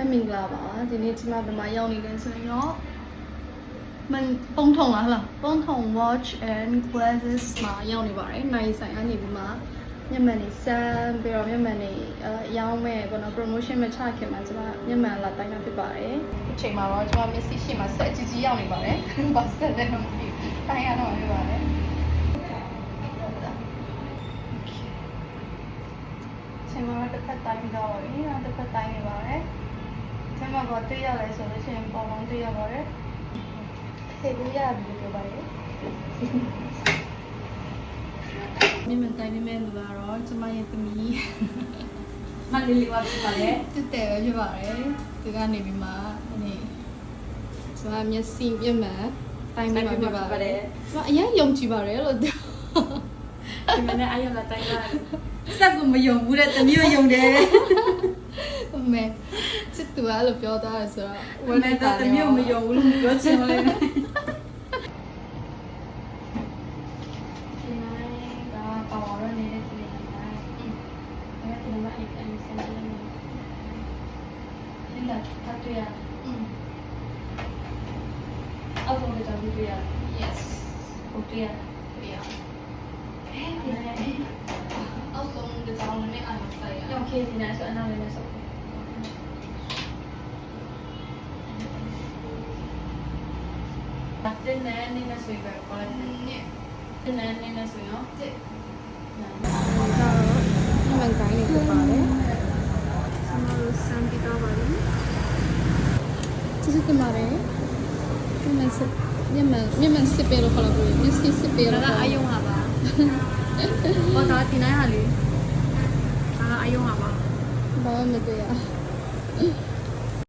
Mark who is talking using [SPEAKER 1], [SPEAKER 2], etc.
[SPEAKER 1] မမင်္ဂလာပါဒီနေ့ဒီမှာဘယ်မှာရောက်နေလဲဆိုရင်တော့มันပုံထုံလားဟလားပုံထုံ watch and glasses မှာရောက်နေပါတယ်နိုင်ဆိုင်အနေပြီးမှမျက်မှန်နေစမ်းပြီးတော့မျက်မှန်နေအရောင်းမဲ့ပေါ့နော် promotion မချခင်မှာကျွန်မမျက်မှန်လာတိုင်းတာဖြစ်ပါတယ်ဒီချိန်မှာတော့ကျွန်မ Messi ရှေ့မှာဆက်အကြီးကြီးရောက်နေပါတယ်ဘာဆက်လဲမသိဘူးတိုင်းရတော့ဖြစ်ပါတယ်ချိန်မှာတော့တစ်ခါတိုင်းပြီးတော့ပါပြီနောက်တစ်ခါတိုင်းနေပါတယ်ချိန် မှာတော့တွေ့ရလဲဆိုလို့ရှိရင်ပေါ်ပေါင်းတွေ့ရပါတယ်ထည့်လို့ရပြီလို့ပြောပါတယ်မြင်မြင်တိုင်းမြင်မြင်လူကတော့ကျမရဲ့သမီး
[SPEAKER 2] မလေးလေးပါပြပါလေ
[SPEAKER 1] တက်တယ်ပဲဖြစ်ပါတယ်ဒီကနေပြီးမှဒီနေ့ကျမမျက်စိမျက်မှန်တိုင်းပြီးမှဖြစ်ပါတယ်ကျမအရင်ယုံကြည်ပါတယ်လို့ပြော
[SPEAKER 2] ဒီမနေ့အယောလာတိုင်းလာစက်ကိုမယုံဘူးတဲ့တမျိုးယုံတယ်
[SPEAKER 1] အမေစစ်သူကလို့ပြောသားတယ်ဆိုတော့
[SPEAKER 2] ဝမ်းနေတာတမျိုးမယုံဘူးလို့ပြောချင်တယ်
[SPEAKER 1] ဒီနေ့ကပါဝါရနေတဲ့ဒီနေ့ကအဲ့ဒါကအဲ့အဲ့ဆန်တယ်ဒီလာ တင်းနဲ့နင်းနဲ့ဆိုရင်ကောလာဂျင်
[SPEAKER 2] နဲ့တင်းနဲ့နင်းနဲ့ဆိုရင်တော့တစ်
[SPEAKER 1] ဒီမှာဂိုင်းလေးပြပါတယ်။ကျွန်တော်တို့စံပြီးတော့ပါလိမ့်။ကျေးဇူးတင်ပါတယ်။ဒီမှာစမြန်မာမြန်မာစစ်ပေလို့ခေါ်လို့ရတယ်။မြန်မာစစ်ပေလို့
[SPEAKER 2] ခေါ်တာအယုံပါပါ။ဘာသာတင်နိုင်ဟာလေ။အာအယုံပါပါ။
[SPEAKER 1] ဘာမှမတွေ့ရ။